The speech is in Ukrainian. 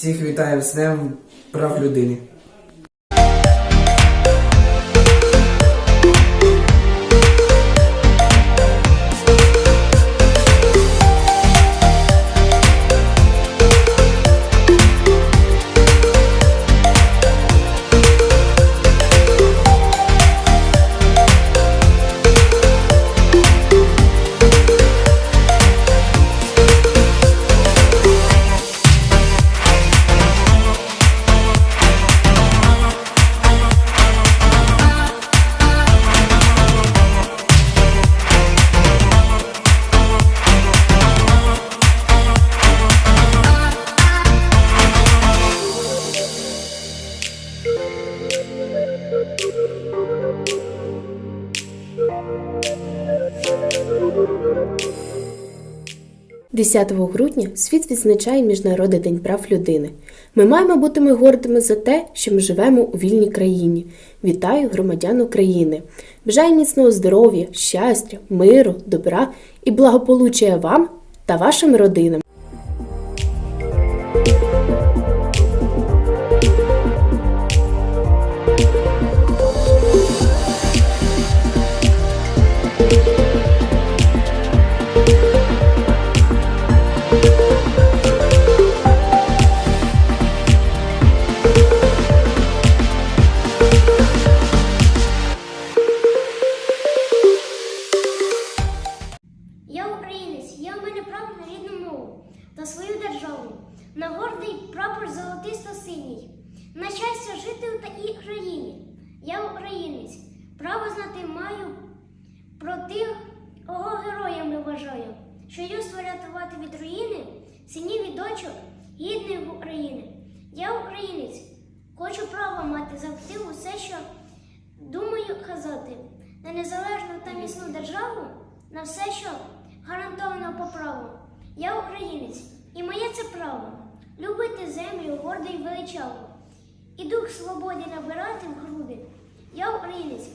Всіх вітаю з Днем прав людини. – 10 грудня світ відзначає Міжнародний день прав людини. Ми маємо бути ми гордими за те, що ми живемо у вільній країні. Вітаю громадян України! Бажаю міцного здоров'я, щастя, миру, добра і благополуччя вам та вашим родинам. Та свою державу, на гордий прапор золотисто-синій, на щастя жити в такій країні. Я українець, право знати маю про тих, кого героями вважаю, що людство рятувати від руїни, синів і дочок, гідних України. Я українець, хочу право мати завжди усе, що думаю казати, на незалежну та міцну державу, на все, що гарантовано по праву. Я українець, і моє це право любити землю гордо і величаво, і дух свободи набирати в груди. Я українець,